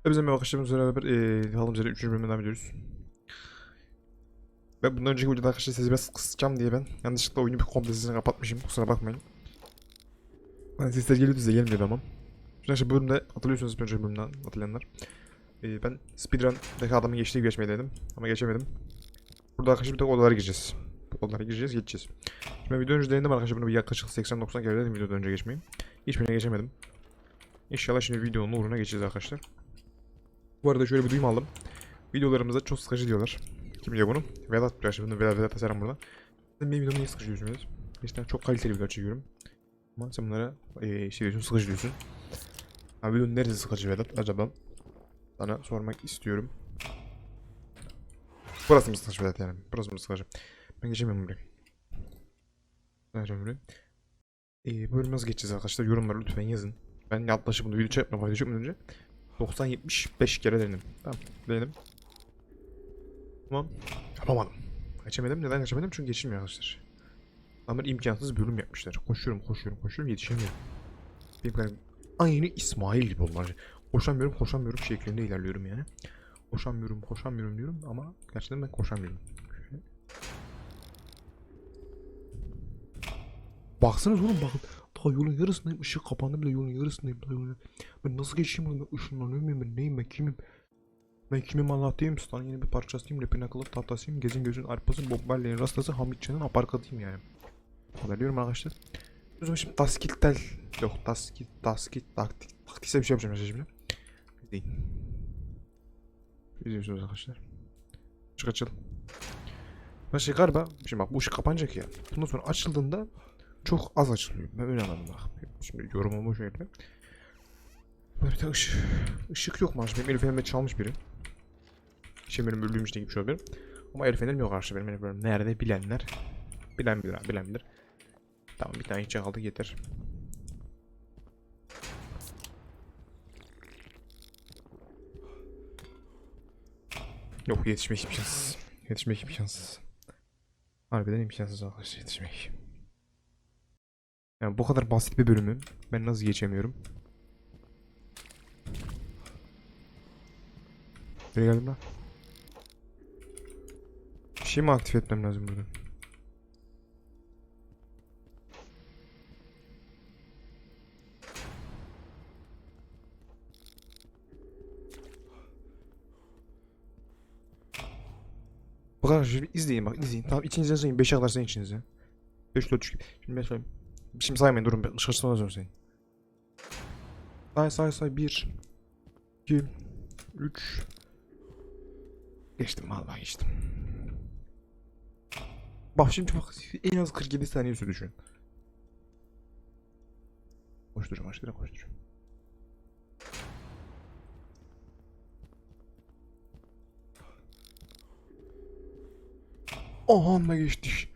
Hepinize merhaba arkadaşlarımızla beraber eee Halım Zeri 3. bölümünden devam ediyoruz. Ve bundan önceki videoda arkadaşlar sesi biraz kısacağım diye ben yanlışlıkla oyunu bir komple sesini kapatmışım. Kusura bakmayın. Hani sesler geliyordu size gelmiyordu ama. Şimdi arkadaşlar bölümde hatırlıyorsunuz bir önceki bölümden hatırlayanlar. Eee ben speedrun'daki adamın geçtiği gibi geçmeyi denedim ama geçemedim. Burada arkadaşlar bir tek odalara gireceğiz. Bu Odalara gireceğiz geçeceğiz. Şimdi video önce denedim arkadaşlar bunu bir yaklaşık 80-90 kere denedim videodan önce geçmeyi. Hiçbirine geçemedim. İnşallah şimdi videonun uğruna geçeceğiz arkadaşlar. Bu arada şöyle bir duyum aldım. Videolarımızda çok sıkıcı diyorlar. Kim diyor bunu? Vedat diyor. Şimdi Vedat, Vedat Tasaran burada. Sen benim videomu niye sıkıcı diyorsunuz? İşte çok kaliteli videolar çekiyorum. Ama sen bunlara eee şey diyorsun, sıkıcı diyorsun. Abi videonun neresi sıkıcı Vedat acaba? Sana sormak istiyorum. Burası mı sıkıcı Vedat yani? Burası mı sıkıcı? Ben geçemiyorum buraya. Geçemiyorum buraya. Eee bu bölümü nasıl geçeceğiz arkadaşlar? Yorumlara lütfen yazın. Ben yaklaşık bunu video video çekmeden önce 90-75 kere denedim. Tamam denedim. Tamam. Yapamadım. Geçemedim. Neden geçemedim? Çünkü geçilmiyor arkadaşlar. Ama imkansız bölüm yapmışlar. Koşuyorum koşuyorum koşuyorum yetişemiyorum. Benim karakterim aynı İsmail gibi arkadaşlar. Koşamıyorum koşamıyorum şeklinde ilerliyorum yani. Koşamıyorum koşamıyorum diyorum ama gerçekten ben koşamıyorum. Şöyle. Baksanız oğlum bakın. Daha yolun yarısındayım. Işık kapandı bile yolun yarısındayım. Daha yolun... Ben nasıl geçeyim onu? Ben ışınlanıyor muyum ben? Neyim ben? Kimim? Ben kimim anlatayım? Stan'ın yeni bir parçasıyım. Rapin akıllı tahtasıyım. Gezin gözün arpası. Bob Marley'in rastası. Hamit Can'ın aparkatıyım yani. Haberliyorum arkadaşlar. O şimdi taskittel. Yok taskit, taskit, taktik. Taktiksel bir şey yapacağım şimdi. Değil. İzliyorsunuz arkadaşlar. Çık açıl. Ben şey galiba, şimdi bak bu ışık kapanacak ya. Bundan sonra açıldığında çok az açılıyor. Ben öyle anladım bak. Şimdi yorumumu şöyle. Böyle tane ışık, ışık yok arkadaşlar? Benim el çalmış biri. Şimdi benim öldüğüm işte şey olabilir. Ama el fenerim yok arkadaşlar. Benim el nerede bilenler. Bilen bilir abi bilen bilir. Tamam bir tane içecek aldık yeter. Yok yetişmek imkansız. Yetişmek imkansız. Harbiden imkansız arkadaşlar yetişmek. Yani bu kadar basit bir bölümü ben nasıl geçemiyorum? Nereye geldim lan? Bir şey mi aktif etmem lazım burada? Bu şimdi izleyin bak izleyin. Tamam içinize sayın. 5'e kadar sayın içinize. 5 4 3 Şimdi ben sayayım. Şimdi saymayın durun dışarı çıkmaz sayın. Say say say 1 2 3 Geçtim vallahi geçtim. Bak şimdi bak en az 47 saniye sürdü şu an. Koşturacağım aşkına koşturacağım. Aha anda geçtik.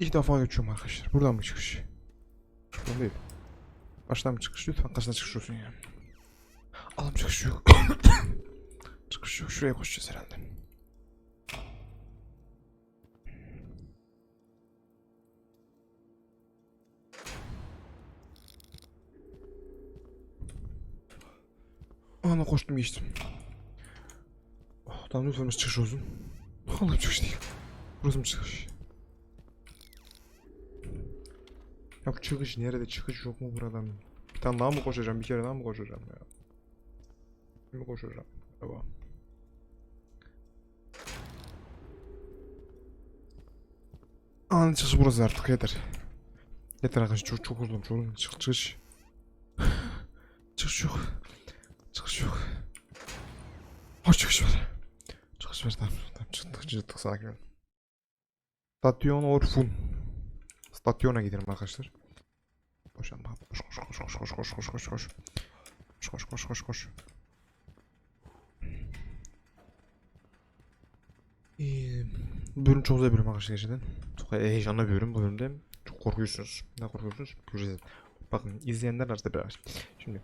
İlk defa geçiyorum arkadaşlar. Buradan mı çıkış? Şuradan değil. Baştan mı çıkış? Lütfen karşına çıkış olsun ya. Alım çıkış yok. çıkış yok. Şuraya koşacağız herhalde. Ana koştum geçtim. Oh, tamam lütfen çıkış olsun. Allah'ım çıkış değil. Burası mı çıkış? Bu çıkış nerede? Çıkış yok mu buradan? Bir tane daha mı koşacağım? Bir kere daha mı koşacağım ya? Bir koşacağım? Anın çıkış burası artık yeter. Yeter arkadaşlar çok çok uzun çok. Çık çıkış. çıkış yok. Çıkış yok. Hoş çıkış var. Çıkış var tamam. Tamam çıktık çıktık sakin ol. Stasyon Orfun. Stasyona gidelim arkadaşlar. Koş lan, koş koş koş koş koş koş koş koş koş. Koş koş koş koş koş. Bölüm çok güzel bölüm arkadaşlar gerçekten. Çok heyecanlı bir bölüm bu bölümde. Çok korkuyorsunuz. Ne korkuyorsunuz? Göreceğiz. Bakın izleyenler arasında biraz. Şimdi.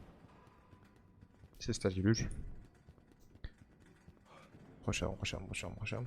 Sesler geliyor. Koşalım koşalım koşalım koşalım.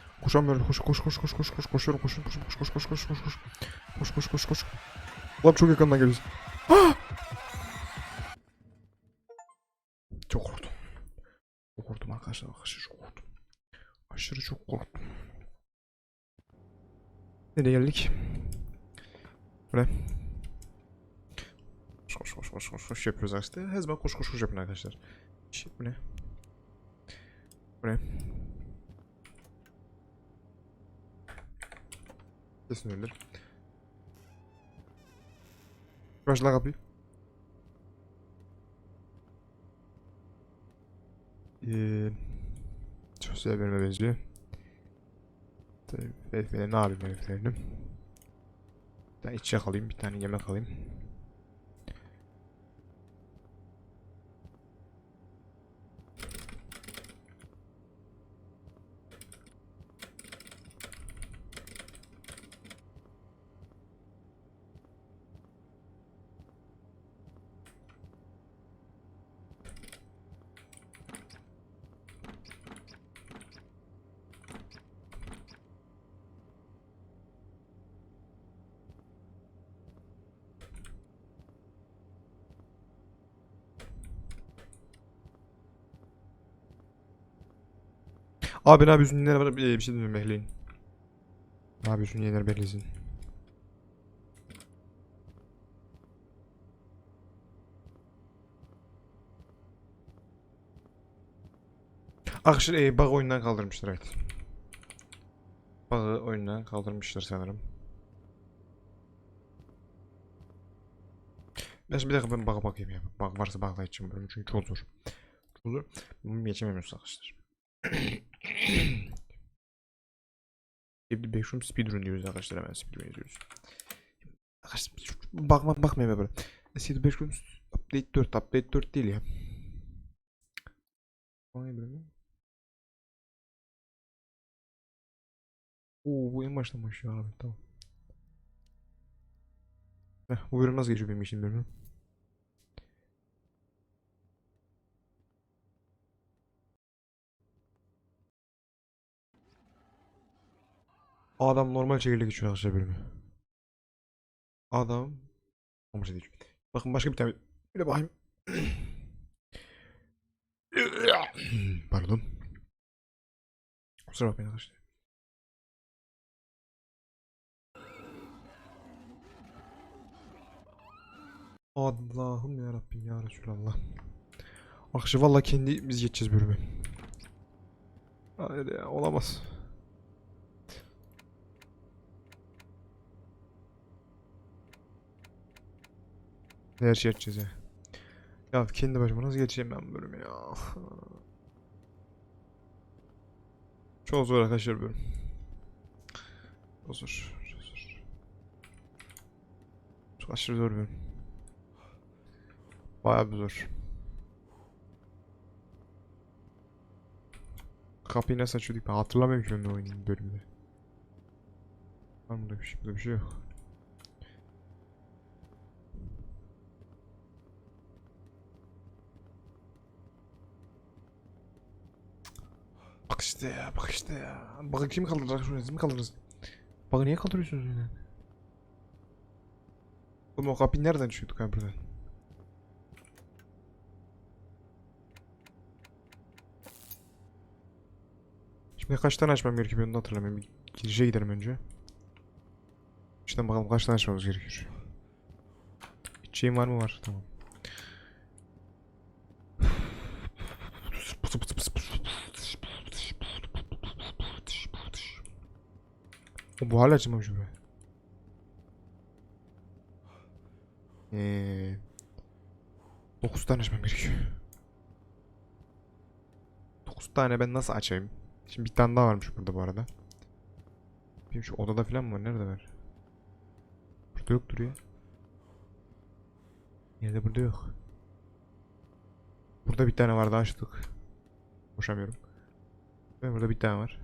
Koşamıyorum koş koş koş koş koş koş koşuyorum koş koş koş koş koş koş koş koş koş koş koş. Ulan çok yakından geliyorsun. Ah! Çok korktum. Çok korktum arkadaşlar arkadaşlar çok korktum. Aşırı çok korktum. Nereye geldik? Buraya. Koş koş koş koş koş koş yapıyoruz arkadaşlar. Her zaman koş koş koş yapın arkadaşlar. Şey, bu ne? Bu ne? Kesin öyledir. Başla kapıyı. Eee... Sosyal bölüme benziyor. Tabii ne yapayım heriflerini? Bir tane içecek alayım, bir tane yemek alayım. Abi ne yapıyorsun? Neler var? Bir, şey demiyorum bekleyin. Ne yapıyorsun? Yener beklesin. Arkadaşlar e, bug oyundan kaldırmışlar evet. Bug'ı oyundan kaldırmışlar sanırım. Şimdi bir dakika ben bug'a bakayım ya. Bug varsa bug'la bölümü çünkü çok zor. Çok zor. Bunu arkadaşlar. Şimdi Backroom Speedrun diyoruz arkadaşlar hemen speedrun yazıyoruz. Arkadaşlar bakma bakmayın böyle. Speed Backroom Update 4 Update 4 değil ya. O ne bölümü? Oo bu en baştan başlıyor abi tamam. Heh, bu bölüm nasıl geçiyor benim için bölümü? Adam normal şekilde geçiyor arkadaşlar bölümü. Adam normal şekilde geçiyor. Bakın başka bir tane. Bir de bakayım. Pardon. Kusura bakmayın arkadaşlar. Allah'ım ya Rabbim ya Resulallah. Arkadaşlar vallahi kendi biz geçeceğiz bölümü. Hayır ya olamaz. Her şey açacağız ya. Ya kendi başıma nasıl geçeceğim ben bu bölümü ya. Çok zor arkadaşlar bölüm. Çok zor. Çok zor. Çok aşırı zor bölüm. Bayağı bir zor. Kapıyı nasıl açıyorduk ben hatırlamıyorum ki ben de oyunun bölümde. Var mı bir şey? Bir şey yok. İşte ya, bak işte ya. Bak kim kaldıracak şunu, siz mi kaldırırız? Bak niye kaldırıyorsunuz öyle? Oğlum o kapıyı nereden düşüyorduk ha buradan? Şimdi kaç tane açmam gerekiyor onu hatırlamıyorum. Bir girişe gidelim önce. İşte bakalım kaç tane açmamız gerekiyor. İçeceğim var mı var? Tamam. Bu hala açılmamış be. Eee 9 tane açmam gerekiyor. 9 tane ben nasıl açayım? Şimdi bir tane daha varmış burada bu arada. Bir şu odada falan mı var? Nerede var? Burada yoktur ya. Nerede burada yok. Burada bir tane vardı açtık. Koşamıyorum. Ve burada bir tane var.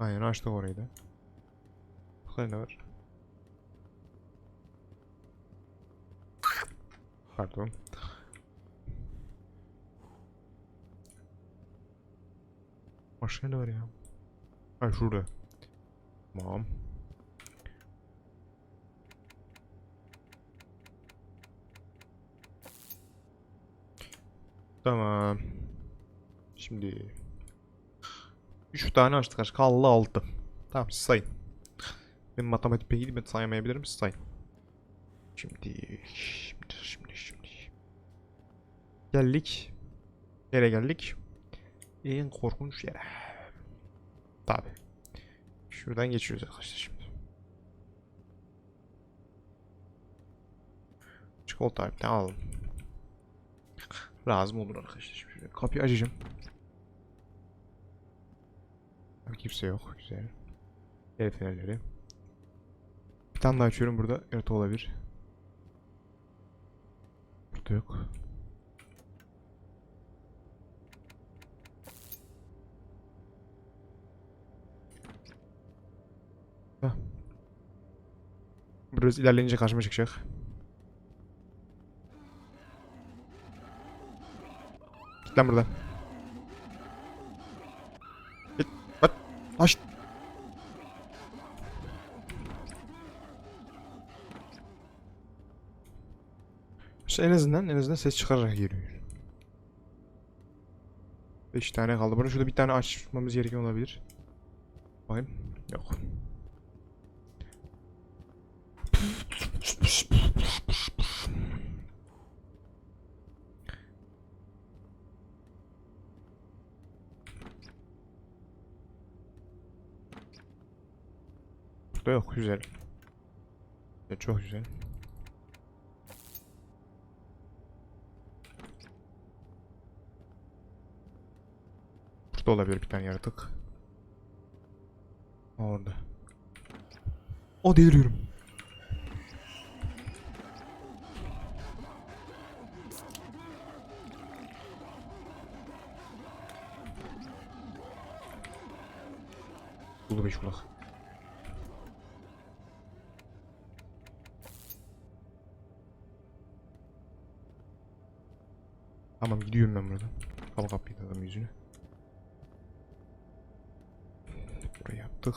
Aynen açtık orayı da. Burada ne var? Pardon. Başka ne var ya? Ha şurada. Tamam. Tamam. Şimdi 3 tane açtık aç. Kaldı 6. Tamam sayın. Ben matematik pek iyi siz sayın. Şimdi şimdi şimdi şimdi. Geldik. Nereye geldik? En korkunç yere. Tabi. Şuradan geçiyoruz arkadaşlar şimdi. Çikolata tane alalım. Lazım olur arkadaşlar. Şimdi kapıyı açacağım. Kimse yok. Güzel. El fenerleri. Tane daha açıyorum burada. Evet olabilir. Burada yok. Heh. Biraz ilerleyince karşıma çıkacak. Git lan buradan. Git. Bak. Aç. İşte en azından en azından ses çıkararak geliyor. 5 tane kaldı. Burada şurada bir tane açmamız gereken olabilir. Bakayım. Yok. Burada yok. Güzel. Çok güzel. Olabilir bir tane yaratık. Orada. O deliriyorum. Buldu beş kulak. Tamam gidiyorum ben buradan. Kal kapıyı da adam yüzünü. Burayı yaptık.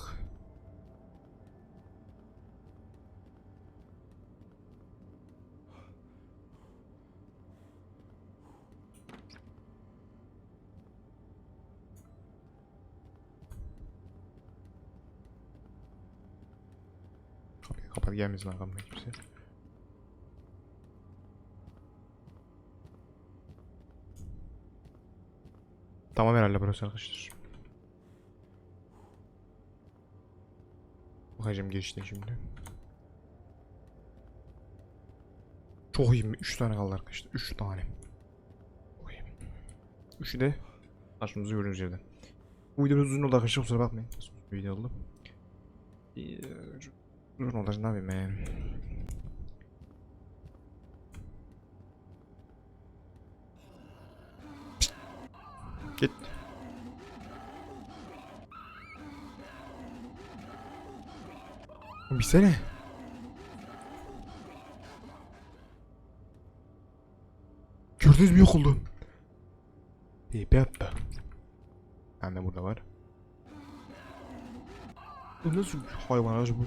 Kapıyı kapat gelmesin arkamdan kimse. Tamam herhalde burası arkadaşlar. Bakacağım girişte şimdi. Çok iyi mi? 3 tane kaldı arkadaşlar. 3 tane. Çok iyi. Üçü de karşımızda gördüğünüz yerden. Bu video uzun oldu arkadaşlar kusura bakmayın. Video oldu. Uzun oldu ne yapayım ben. Git. Bir sene. Gördünüz mü yok oldu. İyi be be. Ben de burada var. Bu nasıl hayvan aracı bu?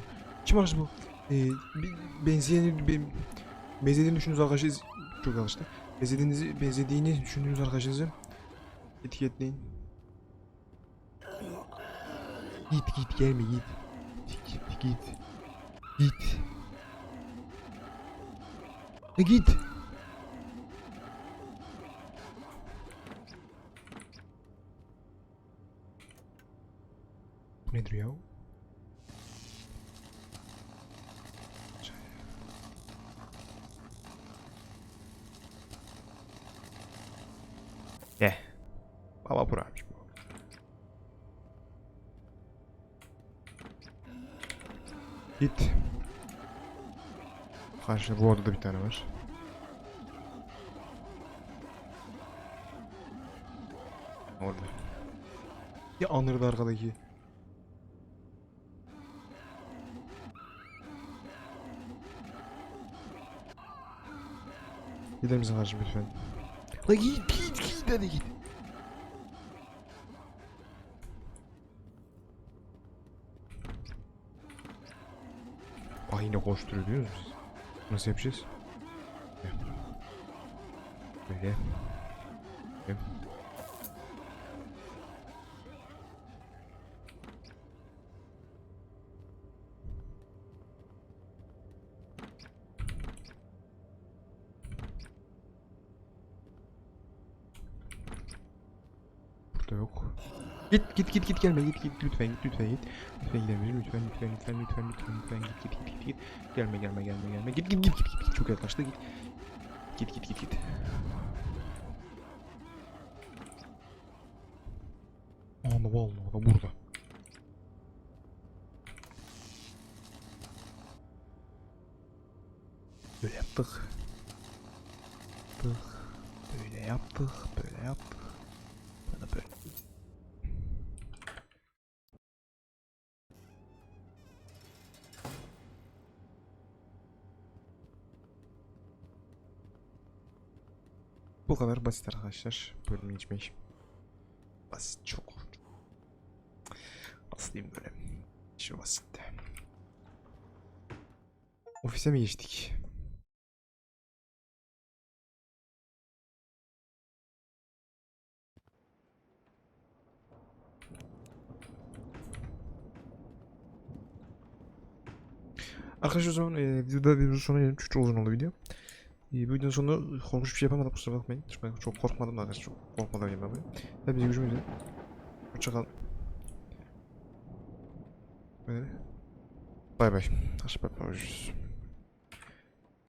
Kim aracı bu? Ee, benzeyeni, be- benzediğini düşündüğünüz arkadaşınız çok yanlıştı. Benzediğinizi, benzediğini düşündüğünüz arkadaşınızı etiketleyin. Git git gelme git. Git git. Git. E git. Nedir ya? Buraymış bu. Git. Karşıda bu odada bir tane var. Orada. Ya anırdı arkadaki. Gider misin kardeşim lütfen? La git git git hadi git. Yine koşturuyor biliyor musunuz? Nasıl yapacağız? Böyle. Burada yok. Git git git git gelme git git lütfen git lütfen git. Lütfen gidebilir lütfen lütfen lütfen lütfen lütfen lütfen git git git git git. Gelme gelme gelme gelme git git git git git çok yaklaştı git. Git git git git. Ana vallahi da burada. Böyle. Yaptık. Böyle yaptık. Böyle yaptık. Kadar basit arkadaşlar. Bölüm geçmek. Basit çok. Diyeyim böyle. Şu basit. Ofise mi geçtik? Arkadaşlar o zaman e, videoda bir sonuna gelelim. Çok uzun oldu video. E, bu videonun sonunda korkunç bir şey yapamadım kusura bakmayın. Ben çok korkmadım da arkadaşlar. Çok korkmadan ben. Hepinize üzere. Hoşçakalın. Bay bay. Arkadaşlar bay bay.